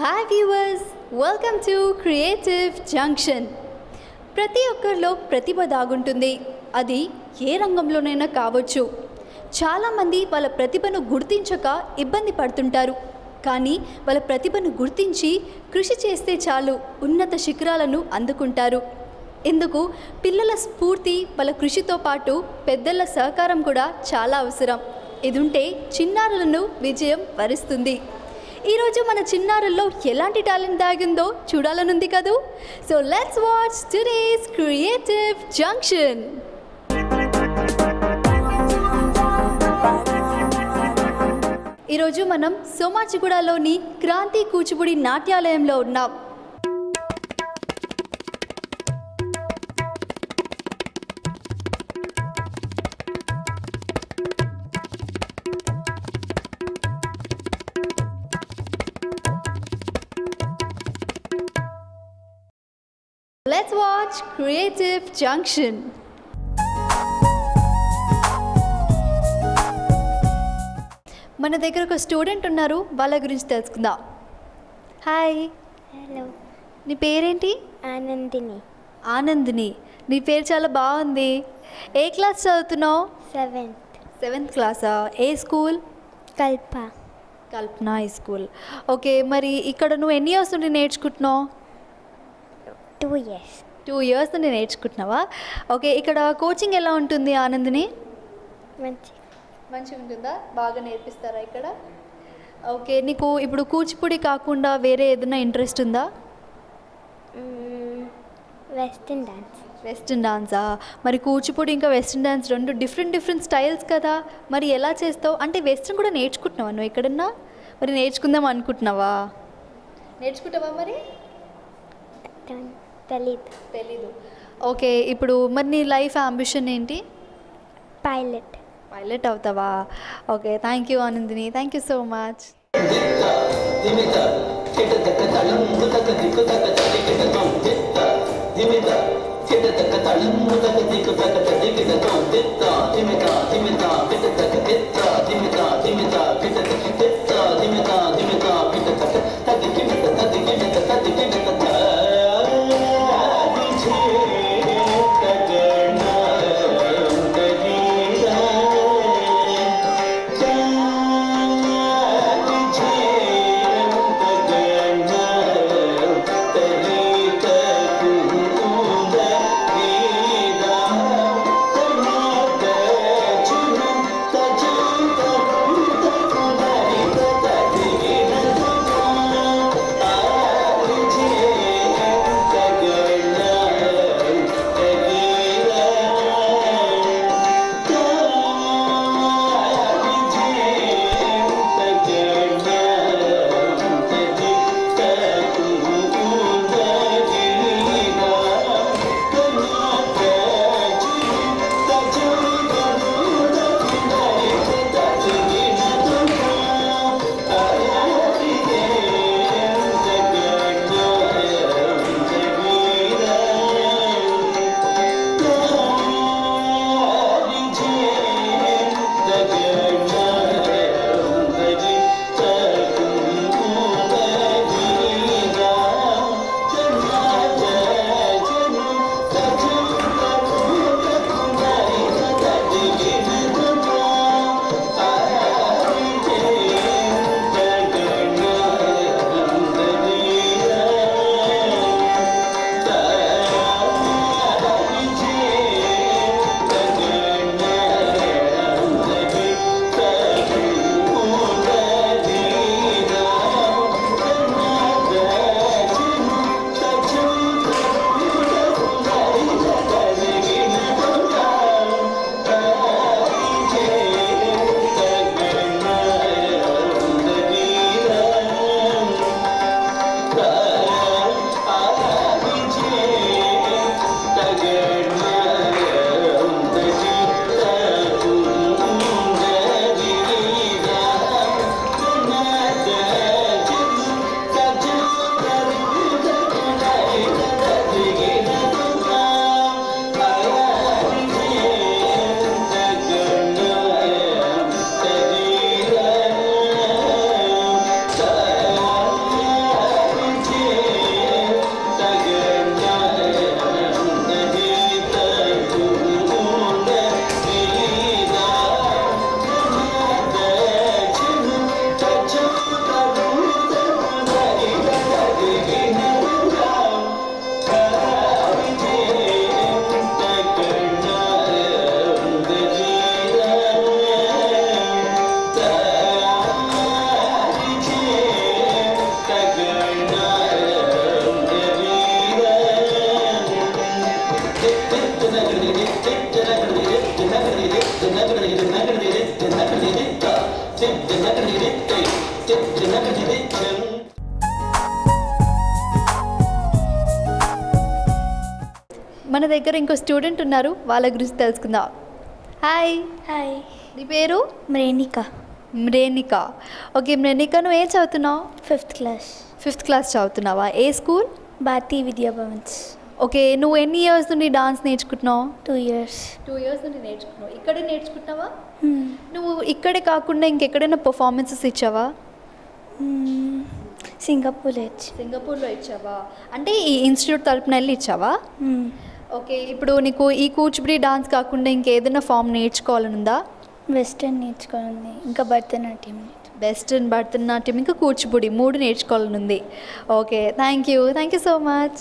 Hi welcome to creative junction ప్రతి ఒక్కరిలో ప్రతిభ దాగుంటుంది. అది ఏ రంగంలోనైనా కావచ్చు. చాలామంది వాళ్ళ ప్రతిభను గుర్తించక ఇబ్బంది పడుతుంటారు. కానీ వాళ్ళ ప్రతిభను గుర్తించి కృషి చేస్తే చాలు ఉన్నత శిఖరాలను అందుకుంటారు. ఇందుకు పిల్లల స్ఫూర్తి వాళ్ళ కృషితో పాటు పెద్దల సహకారం కూడా చాలా అవసరం. ఇదుంటే చిన్నారులను విజయం వరిస్తుంది. ఈరోజు మన చిన్నారుల్లో ఎలాంటి టాలెంట్ దాగిందో చూడాలనుంది కదూ? So let's watch today's creative junction ఈరోజు మనం సోమాజిగూడలోని క్రాంతి కూచిపూడి నాట్యాలయంలో ఉన్నాం. Let's వాచ్ క్రియేటివ్ జంక్షన్ మన దగ్గర ఒక స్టూడెంట్ ఉన్నారు వాళ్ళ గురించి తెలుసుకుందాం. హాయ్. హలో. నీ పేరేంటి? ఆనందిని. ఆనందిని. నీ పేరు చాలా బాగుంది. ఏ క్లాస్ చదువుతున్నావు? సెవెంత్. సెవెంత్ క్లాసా? ఏ school? Kalpa. Kalpana high school. Okay మరి ఇక్కడ నువ్వు ఎన్ని ఇయర్స్ నుండి నేర్చుకుంటున్నావు? Two years. టూ ఇయర్స్ నుండి నేర్చుకుంటున్నావా? ఓకే ఇక్కడ కోచింగ్ ఎలా ఉంటుంది ఆనందిని? మంచి మంచిగా ఉంటుందా బాగా నేర్పిస్తారా ఇక్కడ? ఓకే నీకు ఇప్పుడు కూచిపూడి కాకుండా వేరే ఏదైనా ఇంట్రెస్ట్ ఉందా? Western dance. వెస్ట్రన్ డాన్సా? మరి కూచిపూడి ఇంకా వెస్ట్రన్ డాన్స్ రెండు డిఫరెంట్ డిఫరెంట్ స్టైల్స్ కదా. మరి ఎలా చేస్తావు? అంటే వెస్ట్రన్ కూడా నేర్చుకుంటున్నావా నువ్వు ఎక్కడన్నా? మరి నేర్చుకుందాం అనుకుంటున్నావా? నేర్చుకుంటావా మరి? తెలీదు. తెలీదు. ఓకే ఇప్పుడు మరి నీ లైఫ్ అంబిషన్ ఏంటి? పైలట్. పైలట్ అవుతావా okay thank you Anandini thank you so much Thank మన దగ్గర ఇంకో స్టూడెంట్ ఉన్నారు వాళ్ళ గురించి తెలుసుకుందాం. హాయ్ హాయ్ నీ పేరు? మ్రేనిక మ్రేనిక ఓకే మ్రేనిక నువ్వు ఏం చదువుతున్నావు? ఫిఫ్త్ క్లాస్ ఫిఫ్త్ క్లాస్ చదువుతున్నావా? ఏ స్కూల్? భారతీ విద్యాభవన్స్ ఓకే నువ్వు ఎన్ని ఇయర్స్ నుండి డాన్స్ నేర్చుకుంటున్నావు? టూ ఇయర్స్ టూ ఇయర్స్ నుండి నేర్చుకున్నావు ఇక్కడే నేర్చుకుంటున్నావా? నువ్వు ఇక్కడే కాకుండా ఇంకెక్కడైనా పర్ఫార్మెన్సెస్ ఇచ్చావా? సింగపూర్ వచ్చి సింగపూర్లో ఇచ్చావా? అంటే ఈ ఇన్స్టిట్యూట్ తరపున వెళ్ళి ఇచ్చావా? ఓకే ఇప్పుడు నీకు ఈ కూచిపూడి డాన్స్ కాకుండా ఇంకేదైనా ఫామ్ నేర్చుకోవాలని ఉందా వెస్టర్న్ నేర్చుకోవాలి ఇంకా భరతనాట్యం వెస్ట్రన్ భరతనాట్యం ఇంకా కూచిపూడి మూడు నేర్చుకోవాలని ఉంది okay thank you thank you so much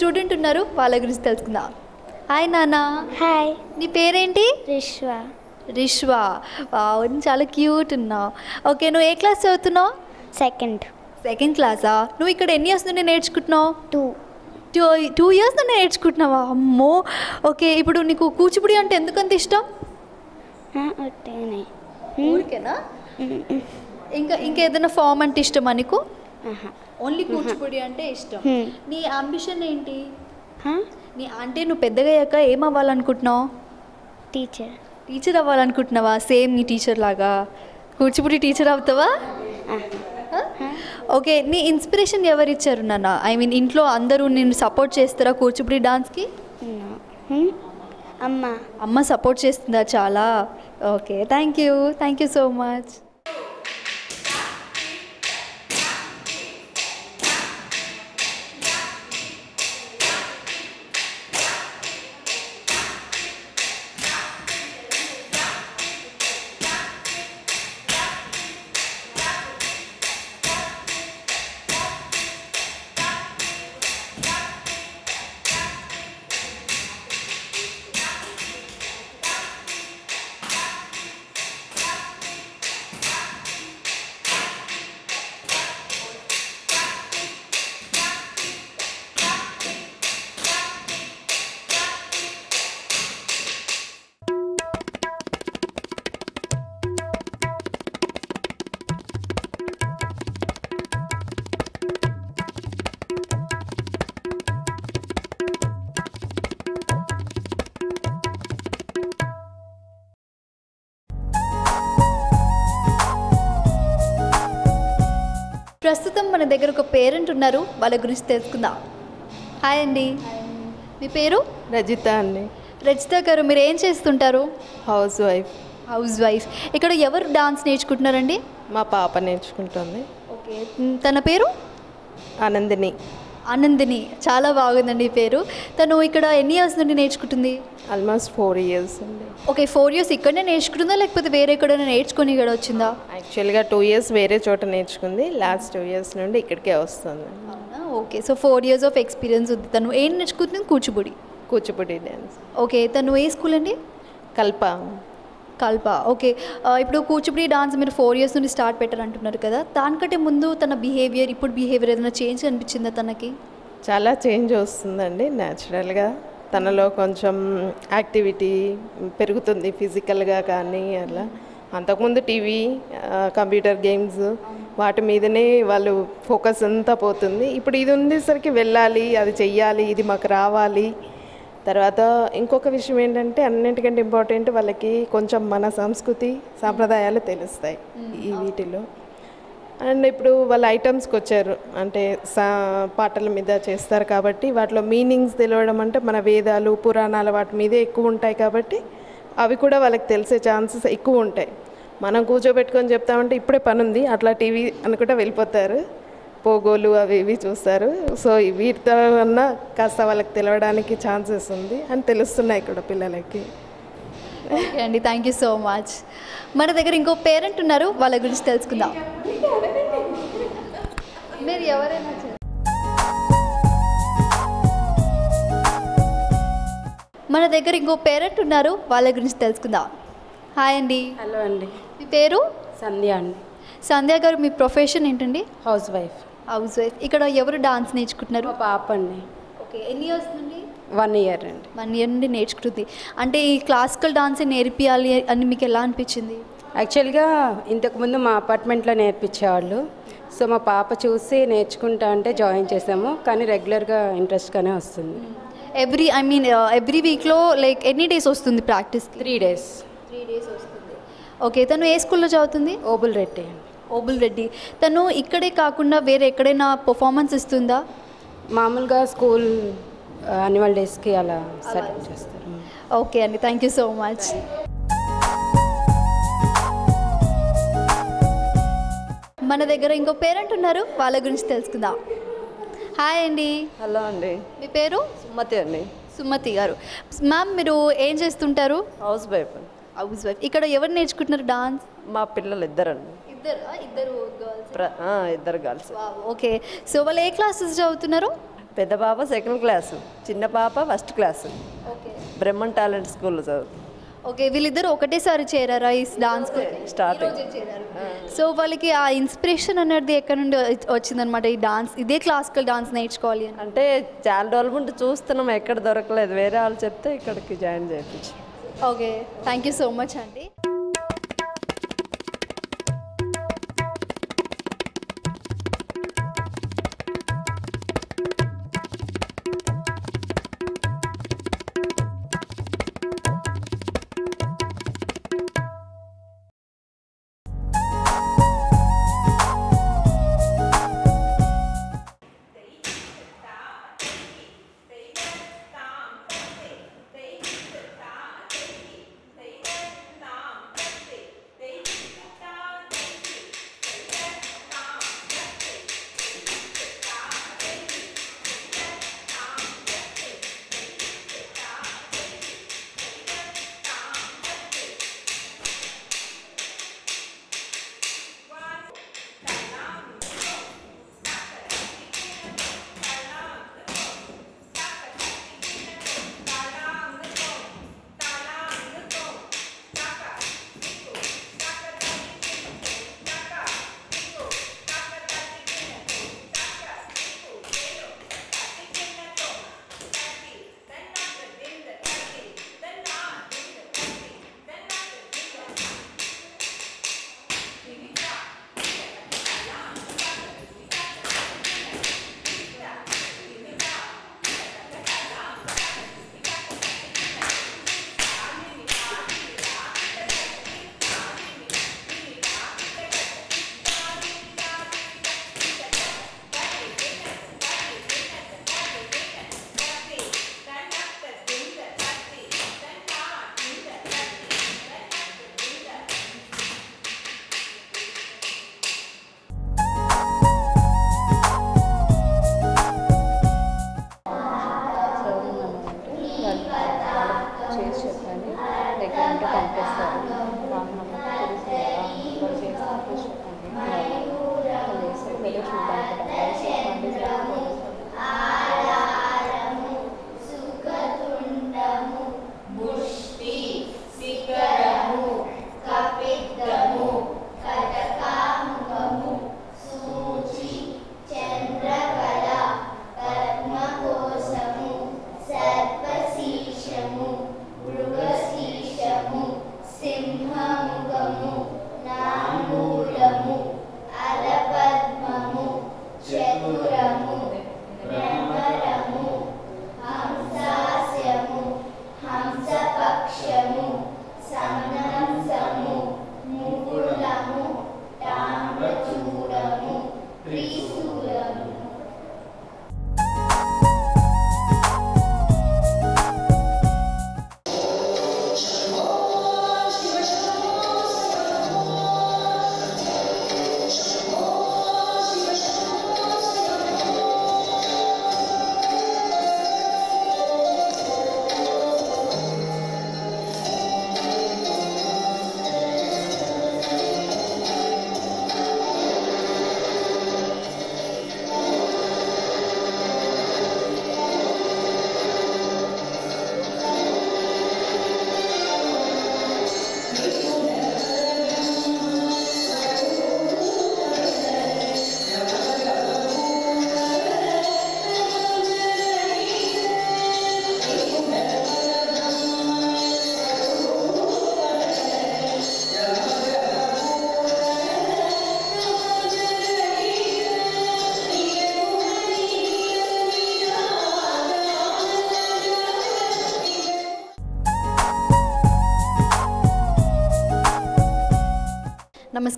student ఉన్నారు వాళ్ళ గురించి తెలుసుకుందాం. హాయ్ నాన్న. హాయ్. నీ పేరేంటి? రిష్వా. రిష్వా. చాలా క్యూట్ ఉన్నావు ఓకే నువ్వు ఏ క్లాస్ చదువుతున్నావు? సెకండ్. సెకండ్ క్లాసా? నువ్వు ఇక్కడ ఎన్ని ఇయర్స్ నుండి నేర్చుకుంటున్నావు? టూ. టూ టూ ఇయర్స్ నుండి నేర్చుకుంటున్నావా? అమ్మో. ఓకే ఇప్పుడు నీకు కూచిపూడి అంటే ఎందుకంత ఇష్టం? ఊరికేనా? ఇంకా ఇంకేదైనా ఫామ్ అంటే ఇష్టమా నీకు? ఓన్లీ కూచిపూడి అంటే ఇష్టం. నీ అంబిషన్ ఏంటి? నీ అంటే నువ్వు పెద్దగా అయ్యాక ఏం అవ్వాలనుకుంటున్నావు టీచర్ టీచర్ అవ్వాలనుకుంటున్నావా? సేమ్ నీ టీచర్ లాగా. కూచిపూడి టీచర్ అవుతావా? ఓకే నీ ఇన్స్పిరేషన్ ఎవరు ఇచ్చారు నాన్న? ఐ మీన్ ఇంట్లో అందరూ నేను సపోర్ట్ చేస్తారా కూచిపూడి డాన్స్కి అమ్మ. అమ్మ సపోర్ట్ చేస్తుందా చాలా? Okay thank you thank you so much ప్రస్తుతం మన దగ్గర ఒక పేరెంట్ ఉన్నారు వాళ్ళ గురించి తెలుసుకుందాం. హాయ్ అండి. మీ పేరు? రజిత అండి. రజిత గారు మీరు ఏం చేస్తుంటారు? హౌస్ వైఫ్ హౌస్ వైఫ్ ఇక్కడ ఎవరు డాన్స్ నేర్చుకుంటున్నారండి? మా పాప నేర్చుకుంటుంది. ఓకే. తన పేరు? ఆనందిని. ఆనందిని. చాలా బాగుందండి ఈ పేరు. తను ఇక్కడ ఎన్ని ఇయర్స్ నుండి నేర్చుకుంటుంది? ఆల్మోస్ట్ ఫోర్ ఇయర్స్ అండి. ఓకే ఫోర్ ఇయర్స్ ఇక్కడనే నేర్చుకుంటుందా? లేకపోతే వేరే ఎక్కడైనా నేర్చుకొని ఇక్కడ వచ్చిందా? యాక్చువల్గా టూ ఇయర్స్ వేరే చోట నేర్చుకుంది. లాస్ట్ టూ ఇయర్స్ నుండి ఇక్కడికే వస్తుంది. Okay so four years of experience ఉంది తను. ఏం నేర్చుకుంటుంది? కూచిపూడి. కూచిపూడి డ్యాన్స్ ఓకే తను ఏ స్కూల్ అండి? కల్ప. కల్ప. ఓకే. ఇప్పుడు కూచిపూడి డాన్స్ మీరు ఫోర్ ఇయర్స్ నుండి స్టార్ట్ పెట్టారంటున్నారు కదా దానికంటే ముందు తన బిహేవియర్ ఇప్పుడు బిహేవియర్ ఏదైనా చేంజ్ అనిపించిందా తనకి? చాలా చేంజ్ వస్తుందండి న్యాచురల్గా తనలో కొంచెం యాక్టివిటీ పెరుగుతుంది ఫిజికల్గా కానీ అలా. అంతకుముందు టీవీ కంప్యూటర్ గేమ్స్ వాటి మీదనే వాళ్ళు ఫోకస్ అంతా పోతుంది. ఇప్పుడు ఇది ఉండేసరికి వెళ్ళాలి అది చెయ్యాలి ఇది మాకు రావాలి. తర్వాత ఇంకొక విషయం ఏంటంటే అన్నిటికంటే ఇంపార్టెంట్ వాళ్ళకి కొంచెం మన సంస్కృతి సాంప్రదాయాలు తెలుస్తాయి ఈ వీటిలో. అండ్ ఇప్పుడు వాళ్ళ ఐటమ్స్కి వచ్చారు. అంటే సా పాటల మీద చేస్తారు కాబట్టి వాటిలో మీనింగ్స్ తెలియడం అంటే మన వేదాలు పురాణాలు వాటి మీదే ఎక్కువ ఉంటాయి కాబట్టి అవి కూడా వాళ్ళకి తెలిసే ఛాన్సెస్ ఎక్కువ ఉంటాయి. మనం కూర్చోబెట్టుకొని చెప్తామంటే ఇప్పుడే పని ఉంది అట్లా టీవీ అనుకుంటా వెళ్ళిపోతారు. పోగోలు అవి ఇవి చూస్తారు. సో వీటితో అన్నా కాస్త వాళ్ళకి తెలవడానికి ఛాన్సెస్ ఉంది అని తెలుస్తున్నాయి కూడా పిల్లలకి. ఓకే అండి థ్యాంక్ యూ సో మచ్ మన దగ్గర ఇంకో పేరెంట్ ఉన్నారు వాళ్ళ గురించి తెలుసుకుందాం. మీరు ఎవరైనా. మన దగ్గర ఇంకో పేరెంట్ ఉన్నారు వాళ్ళ గురించి తెలుసుకుందాం. హాయ్ అండి. హలో అండి. మీ పేరు? సంధ్య అండి. సంధ్య గారు మీ ప్రొఫెషన్ ఏంటండి? Housewife housewife. ఇక్కడ ఎవరు డాన్స్ నేర్చుకుంటున్నారు? మా పాప అండి. ఓకే ఎన్ని ఇయర్స్ నుండి? వన్ ఇయర్ అండి. వన్ ఇయర్ నుండి నేర్చుకుంటుంది. అంటే ఈ క్లాసికల్ డాన్సే నేర్పియాలి అని మీకు ఎలా అనిపించింది? యాక్చువల్గా ఇంతకుముందు మా అపార్ట్మెంట్లో నేర్పించేవాళ్ళు. సో మా పాప చూసి నేర్చుకుంటా అంటే జాయిన్ చేసాము. కానీ రెగ్యులర్గా ఇంట్రెస్ట్గానే వస్తుంది. ఎవ్రీ ఐ మీన్ ఎవ్రీ వీక్లో లైక్ ఎన్ని డేస్ వస్తుంది ప్రాక్టీస్కి త్రీ డేస్ త్రీ డేస్ వస్తుంది. ఓకే తను ఏ స్కూల్లో చదువుతుంది? ఓబుల్ రెడ్డి అండి. ఓబుల్ రెడ్డి. తను ఇక్కడే కాకుండా వేరే ఎక్కడైనా పర్ఫార్మెన్స్ ఇస్తుందా? మామూలుగా స్కూల్ యాన్యువల్ డేస్కి అలా సెలెక్ట్ చేస్తారు. ఓకే అండి. Thank you so much. మన దగ్గర ఇంకో పేరెంట్ ఉన్నారు. వాళ్ళ గురించి తెలుసుకుందాం. హాయ్ అండి. హలో అండి. మీ పేరు? సుమతి అండి. సుమతి గారు. మ్యామ్ మీరు ఏం చేస్తుంటారు? Housewife housewife. ఇక్కడ ఎవరు నేర్చుకుంటున్నారు డాన్స్? మా పిల్లలు ఇద్దరండి ఇద్దరు? గర్ల్స్ ఓకే సో వాళ్ళు ఏ క్లాసెస్ చదువుతున్నారు? పెద్ద పాప సెకండ్ క్లాసు చిన్న పాప first class okay Brahman talent స్కూల్లో చదువుతుంది ఓకే వీళ్ళిద్దరు ఒకటేసారి చేరారా ఈ డాన్స్ స్టార్టింగ్ సో వాళ్ళకి ఆ ఇన్స్పిరేషన్ అనేది ఎక్కడ నుండి వచ్చిందనమాట ఈ డాన్స్ ఇదే క్లాసికల్ డాన్స్ నేర్చుకోవాలి అని. అంటే చాలా రోజుల నుండి చూస్తున్నాం ఎక్కడ దొరకలేదు. వేరే వాళ్ళు చెప్తే ఇక్కడికి జాయిన్ చేయించి. Okay thank you so much అండి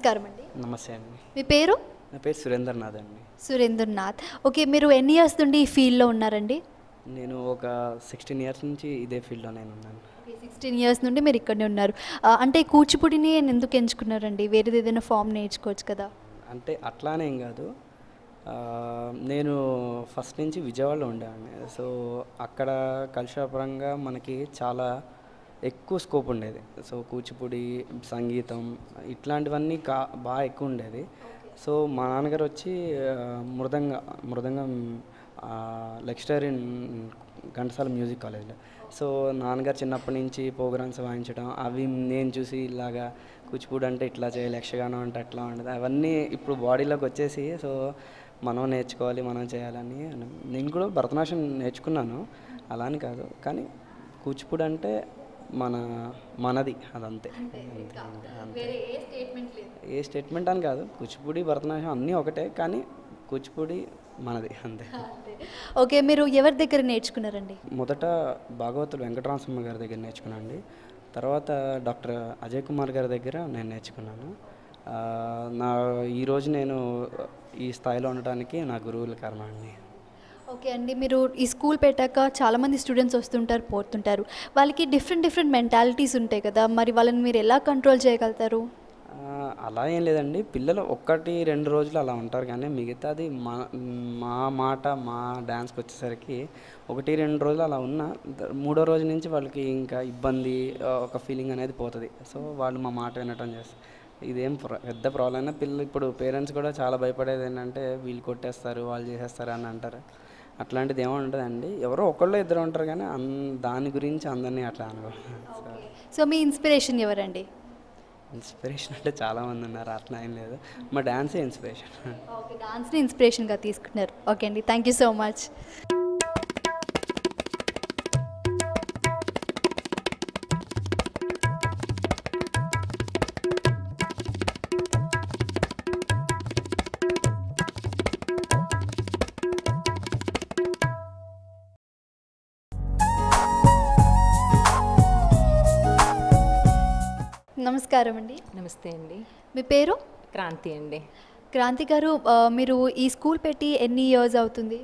నమస్కారం అండి. నమస్తే అండి. మీ పేరు? నా పేరు సురేందర్నాథ్ అండి. సురేంద్రనాథ్. ఓకే మీరు ఎన్ని ఇయర్స్ నుండి ఈ ఫీల్డ్లో ఉన్నారండి? నేను ఒక సిక్స్టీన్ ఇయర్స్ నుంచి ఇదే ఫీల్డ్లో నేను ఉన్నాను సిక్స్టీన్ ఇయర్స్ నుండి మీరు ఇక్కడనే ఉన్నారు. అంటే కూచిపూడిని ఎందుకు ఎంచుకున్నారండి? వేరేది ఏదైనా ఫామ్ నేర్చుకోవచ్చు కదా? అంటే అట్లానే కాదు. నేను ఫస్ట్ నుంచి విజయవాడలో ఉండేవాడిని. సో అక్కడ కలుషాపరంగా మనకి చాలా ఎక్కువ స్కోప్ ఉండేది. సో కూచిపూడి సంగీతం ఇట్లాంటివన్నీ కా బాగా ఎక్కువ ఉండేది. సో మా నాన్నగారు వచ్చి మృదంగ mridangam lecturer in Ghantasala music కాలేజ్లో. సో నాన్నగారు చిన్నప్పటి నుంచి ప్రోగ్రామ్స్ వాయించడం అవి నేను చూసి ఇలాగా కూచిపూడి అంటే ఇట్లా చేయాలి యక్షగానం అంటే అట్లా ఉండదు. అవన్నీ ఇప్పుడు బాడీలోకి వచ్చేసి సో మనం నేర్చుకోవాలి మనం చేయాలని నేను కూడా భరతనాట్యం నేర్చుకున్నాను. అలా అని కాదు. కానీ కూచిపూడి అంటే మన మనది అదంతే. ఏ స్టేట్మెంట్ అని కాదు కూచిపూడి భరతనాట్యం అన్నీ ఒకటే కానీ కూచిపూడి మనది అంతే. ఓకే మీరు ఎవరి దగ్గర నేర్చుకున్నారండి? మొదట భాగవతుడు వెంకటరామస్వామి గారి దగ్గర నేర్చుకున్నాను తర్వాత డాక్టర్ అజయ్ కుమార్ గారి దగ్గర నేను నేర్చుకున్నాను. నా ఈరోజు నేను ఈ స్థాయిలో ఉండటానికి నా గురువుల కారణం అండి. ఓకే అండి మీరు ఈ స్కూల్ పెట్టాక చాలామంది స్టూడెంట్స్ వస్తుంటారు పోతుంటారు. వాళ్ళకి డిఫరెంట్ డిఫరెంట్ మెంటాలిటీస్ ఉంటాయి కదా మరి వాళ్ళని మీరు ఎలా కంట్రోల్ చేయగలుగుతారు? అలా ఏం లేదండి. పిల్లలు ఒక్కటి రెండు రోజులు అలా ఉంటారు. కానీ మిగతాది మా మా మాట మా డ్యాన్స్కి వచ్చేసరికి ఒకటి రెండు రోజులు అలా ఉన్నా మూడో రోజు నుంచి వాళ్ళకి ఇంకా ఇబ్బంది ఒక ఫీలింగ్ అనేది పోతుంది. సో వాళ్ళు మా మాట వినటం చేస్తారు ఇదేం పెద్ద ప్రాబ్లం అయినా పిల్లలు ఇప్పుడు పేరెంట్స్ కూడా చాలా భయపడేది ఏంటంటే వీళ్ళు కొట్టేస్తారు వాళ్ళు చేసేస్తారు అని అంటారు. అట్లాంటిది ఏమో ఉండదండి ఎవరో ఒకళ్ళు ఇద్దరు ఉంటారు కానీ అన్ దాని గురించి అందరినీ అట్లా అనుకో సో మీ ఇన్స్పిరేషన్ ఎవరండి? ఇన్స్పిరేషన్ అంటే చాలామంది ఉన్నారు అట్లా ఏం లేదు. మా డ్యాన్సే ఇన్స్పిరేషన్. ఓకే డాన్స్ని ఇన్స్పిరేషన్గా తీసుకున్నారు. ఓకే అండి థ్యాంక్ యూ సో మచ్. నమస్కారం అండి. నమస్తే అండి. మీ పేరు? క్రాంతి అండి. క్రాంతి గారు మీరు ఈ స్కూల్ పెట్టి ఎన్ని ఇయర్స్ అవుతుంది?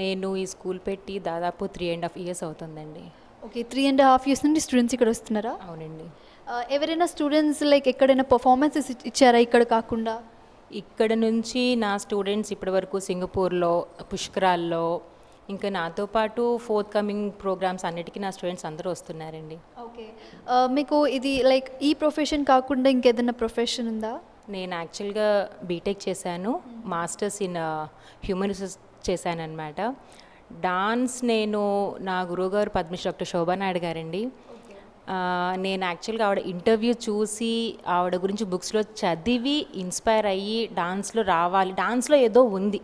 నేను ఈ స్కూల్ పెట్టి దాదాపు త్రీ అండ్ హాఫ్ ఇయర్స్ అవుతుందండి. Okay three and half years నుండి స్టూడెంట్స్ ఇక్కడ వస్తున్నారా? అవునండి. ఎవరైనా స్టూడెంట్స్ లైక్ ఎక్కడైనా పర్ఫార్మెన్సెస్ ఇచ్చారా ఇక్కడ కాకుండా? ఇక్కడ నుంచి నా స్టూడెంట్స్ ఇప్పటివరకు సింగపూర్లో పుష్కరాల్లో ఇంకా నాతో పాటు ఫోర్త్ కమింగ్ ప్రోగ్రామ్స్ అన్నిటికీ నా స్టూడెంట్స్ అందరూ వస్తున్నారండి. ఓకే మీకు ఇది లైక్ ఈ ప్రొఫెషన్ కాకుండా ఇంకేదైనా ప్రొఫెషన్ ఉందా? నేను యాక్చువల్గా బీటెక్ చేశాను. మాస్టర్స్ ఇన్ హ్యూమన్ రిసోర్స్ చేశాను అనమాట డాన్స్ నేను నా గురువుగారు పద్మశ్రీ డాక్టర్ శోభా నాయుడు గారండి. ఆ, నేను యాక్చువల్గా ఆవిడ ఇంటర్వ్యూ చూసి ఆవిడ గురించి బుక్స్లో చదివి ఇన్స్పైర్ అయ్యి డాన్స్లో రావాలి. డాన్స్లో ఏదో ఉంది.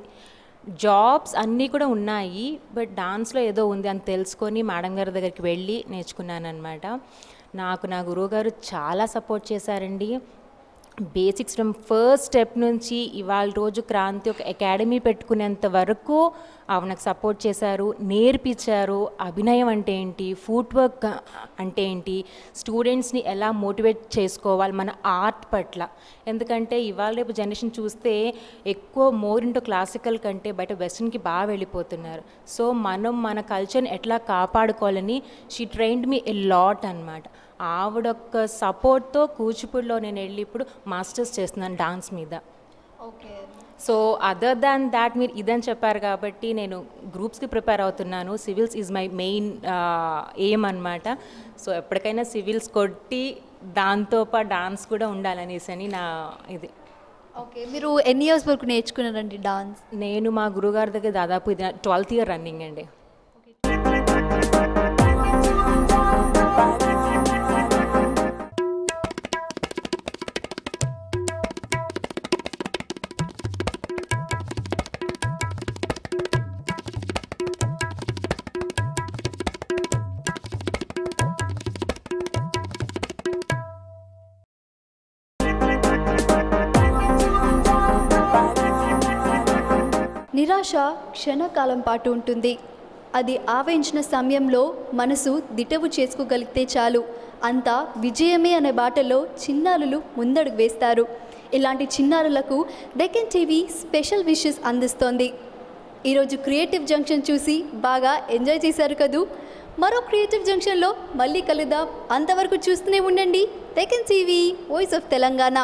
జాబ్స్ అన్నీ కూడా ఉన్నాయి బట్ డాన్స్లో ఏదో ఉంది అని తెలుసుకొని మేడం గారి దగ్గరికి వెళ్ళి నేర్చుకున్నాను అనమాట నాకు నా గురువుగారు చాలా సపోర్ట్ చేశారండి. బేసిక్స్ ఫ్రమ్ ఫస్ట్ స్టెప్ నుంచి ఇవాళ రోజు క్రాంతి ఒక అకాడమీ పెట్టుకునేంత వరకు ఆవిడ నాకు సపోర్ట్ చేశారు నేర్పించారు. అభినయం అంటే ఏంటి? ఫుట్ వర్క్ అంటే ఏంటి? స్టూడెంట్స్ని ఎలా మోటివేట్ చేసుకోవాలి? మన ఆర్ట్ పట్ల. ఎందుకంటే ఇవాళ రేపు జనరేషన్ చూస్తే ఎక్కువ మోర్ ఇంటూ క్లాసికల్ కంటే బయట వెస్ట్రన్కి బాగా వెళ్ళిపోతున్నారు. సో మనం మన కల్చర్ని ఎట్లా కాపాడుకోవాలని she trained me a lot అనమాట ఆవిడొక్క సపోర్ట్తో కూచిపూడిలో నేను వెళ్ళి ఇప్పుడు మాస్టర్స్ చేస్తున్నాను డాన్స్ మీద. Okay. So other than that మీరు ఇదని చెప్పారు కాబట్టి నేను గ్రూప్స్కి ప్రిపేర్ అవుతున్నాను. Civils is my main aim అనమాట సో ఎప్పటికైనా సివిల్స్ కొట్టి దాంతోపాటు డాన్స్ కూడా ఉండాలనేసి అని నా ఇది. ఓకే. మీరు ఎన్ని ఇయర్స్ వరకు నేర్చుకున్నారండి డాన్స్? నేను మా గురుగారి దగ్గర దాదాపు ఇది ట్వెల్త్ ఇయర్ రన్నింగ్ అండి. నిరాశ క్షణకాలం పాటు ఉంటుంది. అది ఆవహించిన సమయంలో మనసు దిటవు చేసుకోగలిగితే చాలు. అంతా విజయమే అనే బాటలో చిన్నారులు ముందడుగు వేస్తారు. ఇలాంటి చిన్నారులకు డెకెన్ టీవీ స్పెషల్ విషెస్ అందిస్తోంది. ఈరోజు క్రియేటివ్ జంక్షన్ చూసి బాగా ఎంజాయ్ చేశారు కదూ? మరో క్రియేటివ్ జంక్షన్లో మళ్ళీ కలుద్దాం. అంతవరకు చూస్తూనే ఉండండి. Deccan TV voice of Telangana